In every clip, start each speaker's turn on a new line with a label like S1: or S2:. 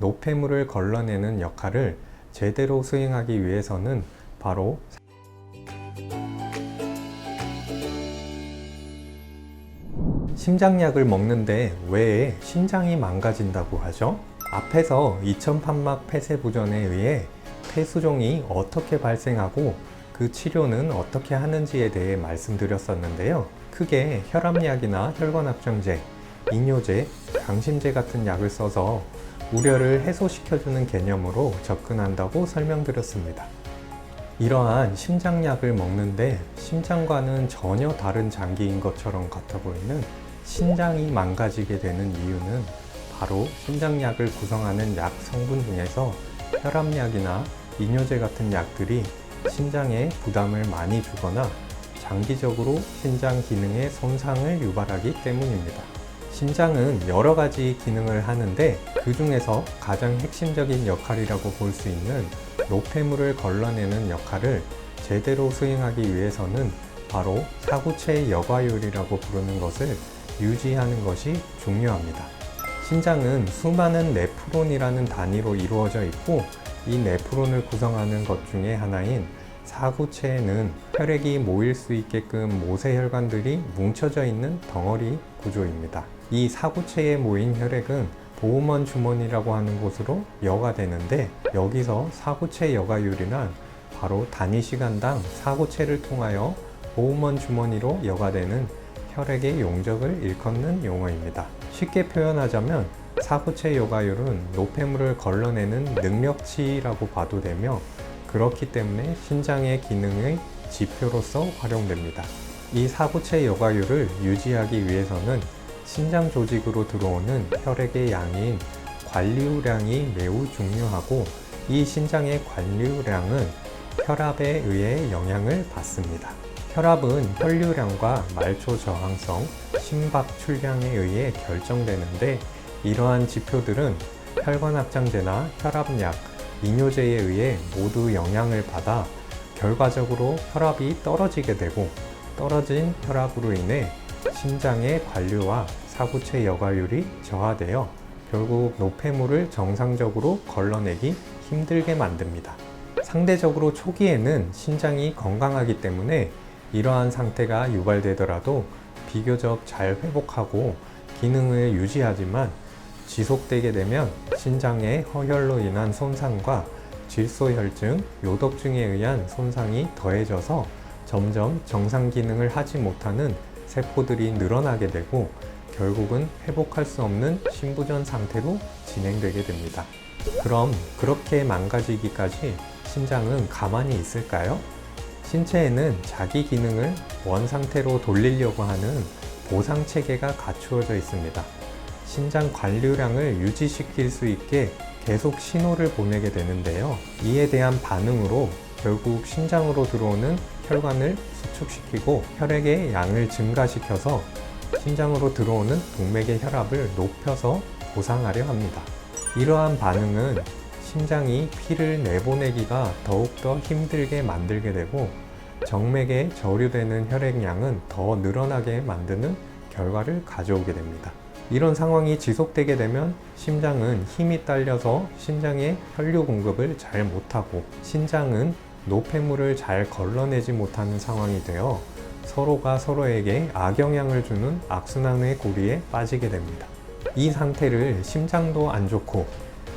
S1: 노폐물을 걸러내는 역할을 제대로 수행하기 위해서는 바로 심장약을 먹는데 왜 심장이 망가진다고 하죠? 앞에서 이천판막 폐쇄부전에 의해 폐수종이 어떻게 발생하고 그 치료는 어떻게 하는지에 대해 말씀드렸었는데요. 크게 혈압약이나 혈관합정제, 이뇨제, 강심제 같은 약을 써서 우려를 해소시켜주는 개념으로 접근한다고 설명드렸습니다. 이러한 심장약을 먹는데 심장과는 전혀 다른 장기인 것처럼 같아 보이는 신장이 망가지게 되는 이유는 바로 심장약을 구성하는 약 성분 중에서 혈압약이나 이뇨제 같은 약들이 신장에 부담을 많이 주거나 장기적으로 신장 기능에 손상을 유발하기 때문입니다. 심장은 여러 가지 기능을 하는데 그 중에서 가장 핵심적인 역할이라고 볼 수 있는 노폐물을 걸러내는 역할을 제대로 수행하기 위해서는 바로 사구체 여과율이라고 부르는 것을 유지하는 것이 중요합니다. 신장은 수많은 네프론이라는 단위로 이루어져 있고 이 네프론을 구성하는 것 중에 하나인 사구체에는 혈액이 모일 수 있게끔 모세혈관들이 뭉쳐져 있는 덩어리 구조입니다. 이 사구체에 모인 혈액은 보호먼 주머니라고 하는 곳으로 여가 되는데 여기서 사구체 여가율이란 바로 단위 시간당 사구체를 통하여 보호먼 주머니로 여가되는 혈액의 용적을 일컫는 용어입니다. 쉽게 표현하자면 사구체 여가율은 노폐물을 걸러내는 능력치라고 봐도 되며 그렇기 때문에 신장의 기능의 지표로서 활용됩니다. 이 사구체 여가율을 유지하기 위해서는 신장 조직으로 들어오는 혈액의 양인 관류량이 매우 중요하고 이 신장의 관류량은 혈압에 의해 영향을 받습니다. 혈압은 혈류량과 말초 저항성, 심박 출량에 의해 결정되는데 이러한 지표들은 혈관 합장제나 혈압약, 이뇨제에 의해 모두 영향을 받아 결과적으로 혈압이 떨어지게 되고 떨어진 혈압으로 인해 심장의 관류와 사구체 여과율이 저하되어 결국 노폐물을 정상적으로 걸러내기 힘들게 만듭니다. 상대적으로 초기에는 신장이 건강하기 때문에 이러한 상태가 유발되더라도 비교적 잘 회복하고 기능을 유지하지만 지속되게 되면 신장의 허혈로 인한 손상과 질소혈증, 요독증에 의한 손상이 더해져서 점점 정상 기능을 하지 못하는 세포들이 늘어나게 되고 결국은 회복할 수 없는 신부전 상태로 진행되게 됩니다. 그럼 그렇게 망가지기까지 신장은 가만히 있을까요? 신체에는 자기 기능을 원 상태로 돌리려고 하는 보상 체계가 갖추어져 있습니다. 신장 관류량을 유지시킬 수 있게 계속 신호를 보내게 되는데요. 이에 대한 반응으로 결국 신장으로 들어오는 혈관을 수축시키고 혈액의 양을 증가시켜서 신장으로 들어오는 동맥의 혈압을 높여서 보상하려 합니다. 이러한 반응은 심장이 피를 내보내기가 더욱더 힘들게 만들게 되고 정맥에 저류되는 혈액량은 더 늘어나게 만드는 결과를 가져오게 됩니다. 이런 상황이 지속되게 되면 심장은 힘이 딸려서 심장에 혈류 공급을 잘 못하고 신장은 노폐물을 잘 걸러내지 못하는 상황이 되어 서로가 서로에게 악영향을 주는 악순환의 고리에 빠지게 됩니다. 이 상태를 심장도 안 좋고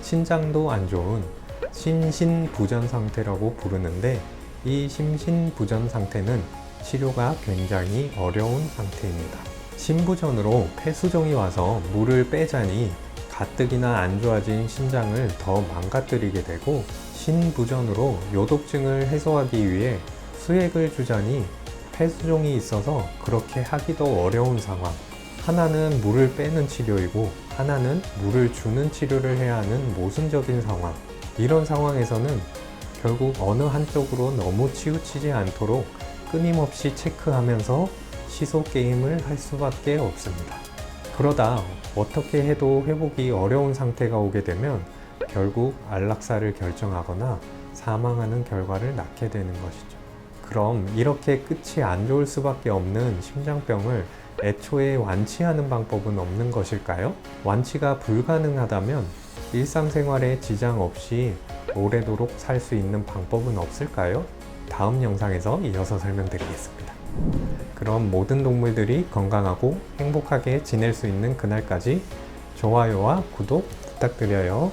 S1: 신장도 안 좋은 신신부전 상태라고 부르는데 이 심신부전 상태는 치료가 굉장히 어려운 상태입니다. 신부전으로 폐수종이 와서 물을 빼자니 가뜩이나 안 좋아진 신장을 더 망가뜨리게 되고 신부전으로 요독증을 해소하기 위해 수액을 주자니 폐수종이 있어서 그렇게 하기도 어려운 상황. 하나는 물을 빼는 치료이고 하나는 물을 주는 치료를 해야 하는 모순적인 상황. 이런 상황에서는 결국 어느 한쪽으로 너무 치우치지 않도록 끊임없이 체크하면서 시소 게임을 할 수밖에 없습니다. 그러다 어떻게 해도 회복이 어려운 상태가 오게 되면 결국 안락사를 결정하거나 사망하는 결과를 낳게 되는 것이죠. 그럼 이렇게 끝이 안 좋을 수밖에 없는 심장병을 애초에 완치하는 방법은 없는 것일까요? 완치가 불가능하다면 일상생활에 지장 없이 오래도록 살 수 있는 방법은 없을까요? 다음 영상에서 이어서 설명드리겠습니다. 그럼 모든 동물들이 건강하고 행복하게 지낼 수 있는 그날까지 좋아요와 구독 부탁드려요.